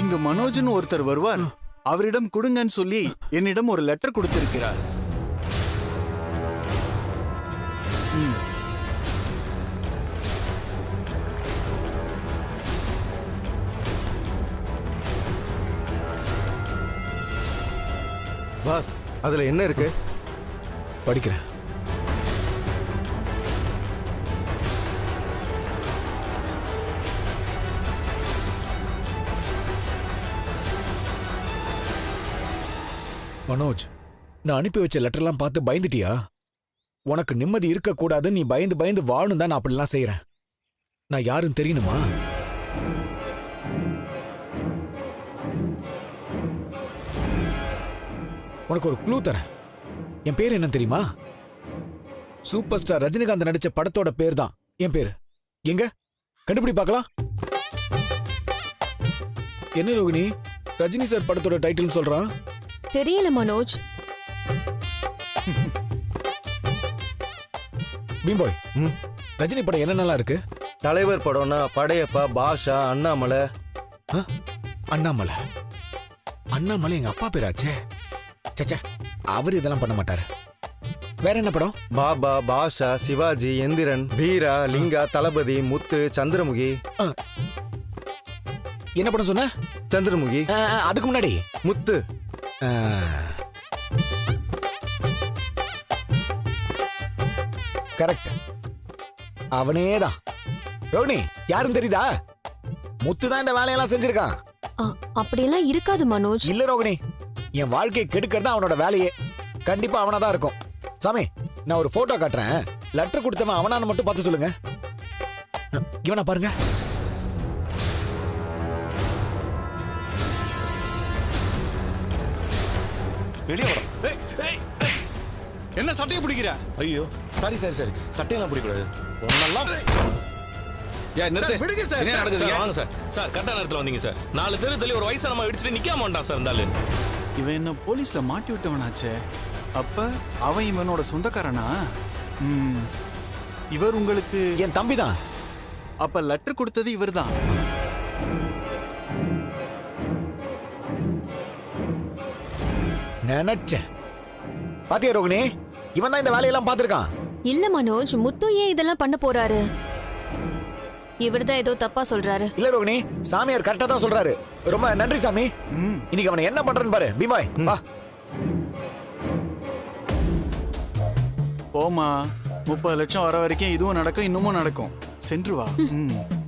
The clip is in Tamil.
இங்க மனோஜ்னு ஒருத்தர் வருவார். அவரிடம் கொடுங்கன்னு சொல்லி என்னிடம் ஒரு லெட்டர் கொடுத்திருக்கிறார். ம். பாஸ் அதுல என்ன இருக்கு? படிக்கிறேன். மனோஜ் நான் அனுப்பி வச்ச லெட்டர்லாம் பார்த்து பயந்துட்டியா? உனக்கு நிம்மதி இருக்கக்கூடாது நீ பயந்து பயந்து வாழணும் தான் நான் அப்படிலாம் செய்யறேன் நான் யாருன்னு தெரியணுமா? உனக்கு ஒரு க்ளூ தரேன். என் பேர் என்ன தெரியுமா? சூப்பர் ஸ்டார் ரஜினிகாந்த் நடிச்ச படத்தோட பேர் தான் என் பேர்? எங்க? கண்டுபிடி பார்க்கலாம். என்ன ரோகிணி? ரஜினி சார் படத்தோட டைட்டில் சொல்றான். தெரியல மனோஜ். பீம்பாய் ம். ரஜினி படம் என்னென்னலாம் இருக்கு? தலைவர் படம்னா படையப்பா பாஷா அண்ணாமலை. ஆ? அண்ணாமலை. அண்ணாமலை எங்க அப்பா பேராச்சே சச்சே அவர் இதெல்லாம் பண்ண மாட்டாரு. வேற என்ன படம்? பாபா பாஷா சிவாஜி எந்திரன் வீரா லிங்கா தளபதி முத்து சந்திரமுகி. என்ன படம் சொன்ன? சந்திரமுகி. ஆ, ஆ, அதுக்கு முன்னாடி? முத்து. கரெக்ட் அவனே தான் ரோகிணி யாருன்னு தெரியுதா? முத்து தான் இந்த வேலையெல்லாம் செஞ்சிருக்கான். அப்படியெல்லாம் இருக்காது மனோஜ். இல்ல ரோகிணி. என் வாழ்க்கையை கெடுக்கிறது அவனோட வேலையே. கண்டிப்பா அவனா தான் இருக்கும். சாமி நான் ஒரு போட்டோ காட்டுறேன். லெட்டர் கொடுத்தவன் அவனான்னு மட்டும் பார்த்து சொல்லுங்க. இவனா பாருங்க. வெளியே வர என்ன சட்டையை பிடிக்கிற? ஐயோ சாரி சாரி சாரி சட்டையெல்லாம் பிடிக்கூடாது ஒன்னெல்லாம் ஏன் நிறுத்து. சார், விடுங்க சார். என்ன சார், நடக்குது? சார். வாங்க சார். சார். கரெக்டான நேரத்துல வந்தீங்க சார். நாலு தெரு தள்ளி ஒரு வயசு நம்ம இடிச்சுட்டு நிக்காம வேண்டாம் சார் இருந்தாலும் இவன் என்ன போலீஸ்ல மாட்டி விட்டவனாச்சே? அப்ப அவன் இவனோட சொந்தக்காரனா? ம். இவர் உங்களுக்கு என் தம்பி தான் அப்ப லெட்டர் கொடுத்தது இவர்தான். நினைச்சேன். பாத்தியா ரோகிணி? இவன் தான் இந்த வேலையெல்லாம் பார்த்திருக்கான். இல்ல மனோஜ் முத்து ஏன் இதெல்லாம் பண்ண போறாரு? இவர்தான் ஏதோ தப்பா சொல்றாரு. இல்ல ரோகிணி சாமியார் கரெக்டா தான் சொல்றாரு. ரொம்ப நன்றி சாமி. ம். இன்னைக்கு அவனை என்ன பண்றேன்னு பாரு. பீமாய் வா. போமா முப்பது லட்சம் வர வரைக்கும் இதுவும் நடக்கும் இன்னமும் நடக்கும். சென்று வா. ம்.